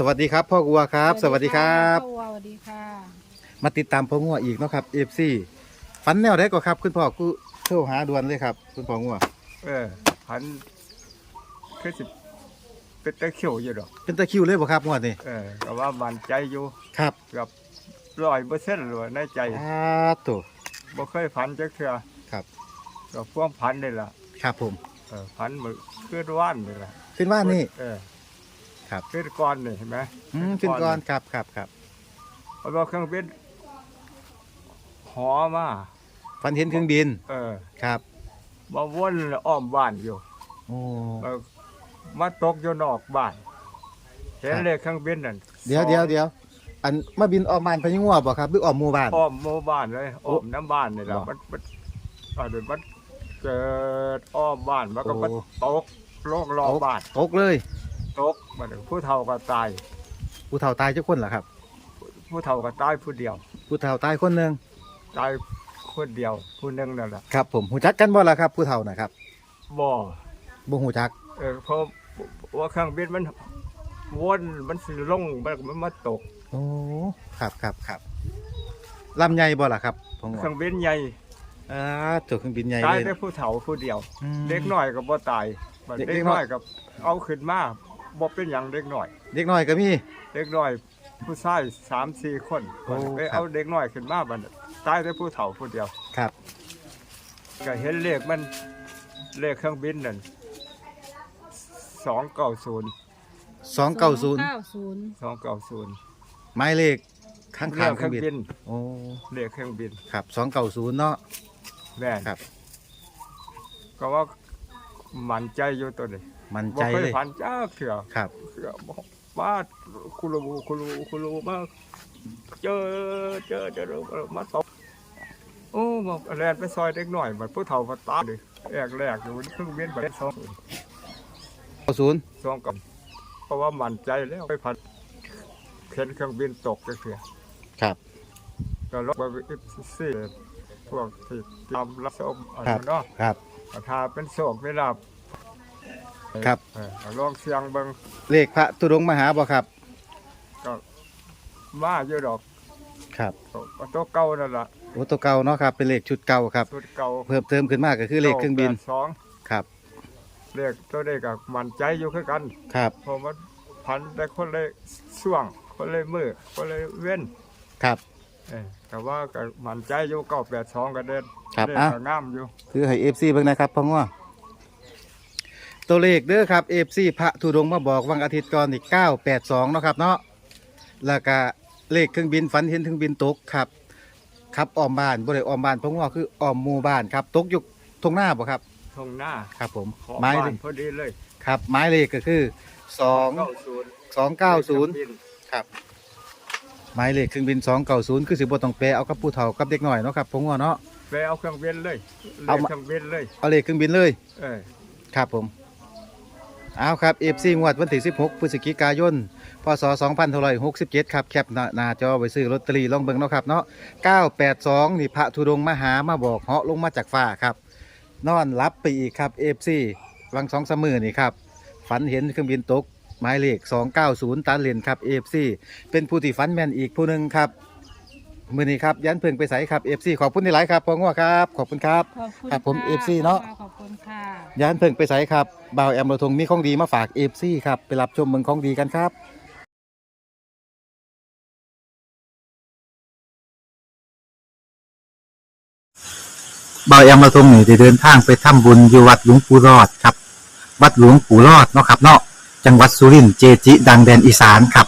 สวัสดีครับ พ่อกัวครับ สวัสดีครับพ่อวัวสวัสดีค่ะมาติดตามพ่องัวอีกเนาะครับเอฟซีฝันแนวได้ก็ครับ คุณพ่อกูโทรหาด่วนเลยครับ คุณพ่องัวเออพันคือสิเป็นตะเขียวอยู่ดอกเป็นตะคริวเลยบ่ครับงวดนี้เออแต่ว่ามันใจอยู่ครับเกับร้อยเปอร์เซ็นต์เลยในใจอ่าตัวบ่เคยพันจักเทื่อครับก็พ่วงพันนี่ล่ะครับผมเออพันมือขึ้นว่านนี่ล่ะขึ้นว่านี่เออ ครับ ขึ้นก้อนนี่เห็นไหมอืมขึ้นก่อนครับครับครับเพราะว่าเครื่องบินหอมาฝันเห็นเครื่องบินเออครับมาวนอ้อมบ้านอยู่โอ้เออมาตกอยู่นอกบ้านเห็นครับ เลยเครื่องบินนั่นเดี๋ยวสองเดี๋ยวเดี๋ยวอันมาบินออกบ้านพญงัวบ่ครับหรือออกหมู่บ้าน อ้อมหมู่บ้านเลยอ้อมน้ำบ้านนี่แหละอ๋อมันมันอ่าเดี๋ยวมันเกิดอ้อมบ้านมันก็โอ้ มันตกโลกรอบบ้านตกเลย ตกมันผู้เฒ่าก็ตาย ผู้เฒ่าตายเจ้าคนเหรอครับ ผู้เฒ่าก็ตายผู้เดียว ผู้เฒ่าตายคนหนึ่งตายคนเดียว ผู้หนึงนั่นแหละครับ ผมหูจักกันบ่ล่ะครับ ผู้เฒ่านะครับบ่บ่หูจักเออเพราะว่าเครื่องบินมันวนมันสิลงมันมันมาตกโอ้ครับครับครับลำใหญ่บ่ล่ะครับพ่องัวเครื่องบินใหญ่อ่าตัวเครื่องบินใหญ่ตายเลยได้ผู้เฒ่าผู้เดียว อืม เด็กน้อยก็บ่ตายบัดเด็กเด็กน้น้ออยยก็เอาขึ้นมา บ่เป็นหยังเด็กน้อย เด็กน้อยก็มี เด็กน้อย ผู้ชายสามสี่คนโอ้ไปครับ เอาเด็กน้อยขึ้นมาบัดนั้นตายแต่ผู้เฒ่าผู้เดียว ครับก็เห็นเลขมันเลขเครื่องบินนั่นสองเก้าศูนย์สองเก้าศูนย์เก้าศูนย์สองเก้าศูนย์หมายเลขข้างเลข้างขเคเครื่รื่อองงบิบินนโอ้เลขเครื่องบินครับสองเก้าศูนย์เนาะ แม่นครับ ก็ว่ามั่นใจอยู่ตัวนี้ มันบ่ใจเคยเลยผ่านจ้าเถื่อครับ เถื่อบ่มาคุรูคุรูคุรูมาเจอเจอเจอมาตกโอ้มาแลนไปซอยเด็กหน่อยมันผู้เฒ่ามาตายเลยแอกแรกอยู่เครื่องบินแบบสองเก้าศูนย์สองกับ เพราะว่ามั่นใจแล้วไปพันเข็นเครื่องบินตกก็คือครับ ก็ลบไปสี่พวกที่ทำรับส้มอันครับนั้นเนาะครับ ถ้าเป็นโศกเวลา ครับ เออลองเสียงเบิ่งเลขพระตุดงค์มหาบ่ครับ ก็มาอยู่ดอกครับก็ตัวเก่านั่นล่ะโอ้ตัวเก่าเนาะครับ เป็นเลขชุดเก่าครับ สุดเก่าเพิ่มเติมขึ้นมากก็คือเลขเครื่องบินสองครับ เลขตัวเลขก็มั่นใจอยู่คือกันครับ เพราะมันพันแต่คนเลยช่วง คนเลยมือคนเลยเว้นครับ เออแต่ว่าก็มั่นใจอยู่เก้าแปดสองก็เด่นครับเลขอะ ก็งามอยู่ คือให้เอฟซีเบิ่งนะครับพ่อง้อ ตัวเลขเด้อครับเอฟซีพระธุดงค์มาบอกวันอาทิตย์ก่อนอีกเก้าแปดสองเนาะครับเนาะแล้วก็เลขเครื่องบินฝันเห็นเครื่องบินตกครับครับอ้อมบ้านบ่ได้อ้อมบ้านพ่อง้อคืออ้อมหมู่บ้านครับตกอยู่ตรงหน้าบ่ครับทงหน้าครับผมขอไม้บ้าเลนขพอดีเลยครับไม้เลขก็คือสองเก้าศูนย์สองเก้าศูนย์ครับไม้เลขเครื่องบินสองเก้าศูนย์คือสิบ่ต้องแปลเอากับผู้เฒ่ากับเด็กน้อยเนาะครับพ่อง้อเนาะ ไปเอาเครื่องบินเลยเลเอาขมา เครื่องบินเลย เอาเลขเครื่องบินเลย เออ ครับผม เอาครับ FC งวดวันที่ 16 พฤศจิกายน พศ2567 ครับ แคปหน้าหน้าจอไปซื้อลอตเตอรี่ลองเบิ่งเนาะครับเนาะ 982 นี่พระธุดงค์มาหามาบอกเหาะลงมาจากฟ้าครับ นอนรับไปอีกครับ FC วังสองสมมือนี่ครับ ฝันเห็นเครื่องบินตก หมายเลข 290 ตันเลนครับ FC เป็นผู้ที่ฝันแม่นอีกผู้หนึ่งครับ มือนี้ครับยันเพิ่งไปใส่ครับ FC ขอบคุณที่หลายครับพองัวครับ ขอบคุณครับ ขอบคุณครับผมะ FC เนาะ ขอบคุณค่ะยานเพิ่งไปใส่ครับบ่าวแอมโรทงมีของดีมาฝากเอฟซีครับไปรับชมเมืองของดีกันครับบ่าวแอมโรทงนี่ได้เดินทางไปทำบุญอยู่วัดหลวงปู่รอดครับ วัดหลวงปู่รอดเนาะครับเนาะจังหวัดสุรินทร์เจจิ ดังแดนอีสานครับ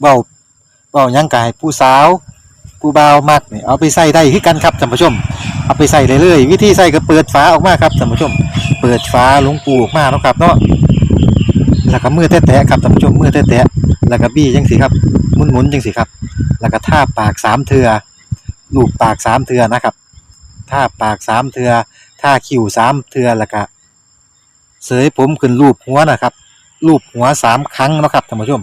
เบาเบายังกายผู้สาวผู้เบามักนี่เอาไปใส่ได้คือกันครับท่านผู้ชม เอาไปใส่เลยเลยวิธีใส่ก็เปิดฝาออกมาครับท่านผู้ชม เปิดฝาลวงปูออกมาเนาะครับเนาะแล้วก็มือแตะๆครับท่านผู้ชมมือแตะๆแล้วก็บี้จังสิครับหมุนๆจังสิครับ แล้วก็ท่าปากสามเทือลูบปากสามเทือนะครับท่าปากสามเทือท่าคิ้วสามเทือแล้วก็เสยผมขึ้นรูปหัวนะครับรูปหัวสามครั้งนะครับท่านผู้ชม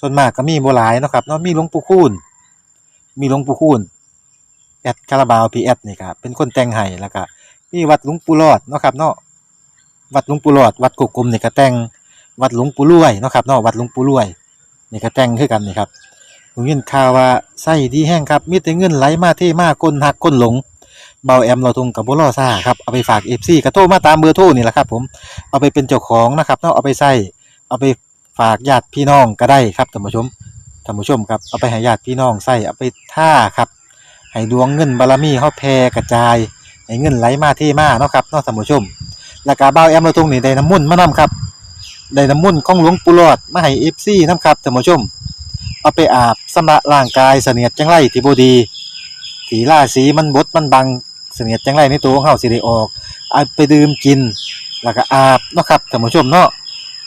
ส่วนมากก็มีโบหลายเนาะครับเนาะมีหลวงปู่คูณมีหลวงปู่คูณแอดคาราบาวพีแอดนี่ครับเป็นคนแต่งให้แล้วก็มีวัดหลวงปู่รอดเนาะครับเนาะวัดหลวงปู่รอด วัดกกกลมนี่ก็แต่งวัดหลวงปู่รวยเนาะครับเนาะวัดหลวงปู่รวยนี่ก็แต่งคือกันนี่ครับผมยินข่าวว่าไส้ดีแห้งครับมีแต่เงินไหลมาเทมากคนหักคนหลงเบาแอมเราทงกับบุรอซ่าครับเอาไปฝากเอฟซีกระโทรมาตามเบอร์โทรนี่แหละครับผมเอาไปเป็นเจ้าของนะครับเนาะเอาไปใส่เอาไป ฝากญาติพี่น้องก็ได้ครับท่านผู้ชมท่านผู้ชมครับเอาไปให้ญาติพี่น้องใส่เอาไปท่าครับให้ดวงเงินบารมีเฮาแผ่กระจายให้เงินไหลมาเทมาเนาะครับเนาะท่านผู้ชม แล้วก็เบาแอมเราทงนี่ได้น้ำมุ่นต์มานํครับได้น้ำมุ่นต์ของหลวงปู่หลอดมาให้เอฟซีนํครับท่านผู้ชม เอาไปอาบสำระร่างกายเสนียดจังไรที่บ่ดีสีล่าสีมันบดมันบังเสนียดจังไรในตัวของเฮาสิได้ออกเอาไปดื่มกินแล้วก็อาบเนาะครับท่านผู้ชมเนาะ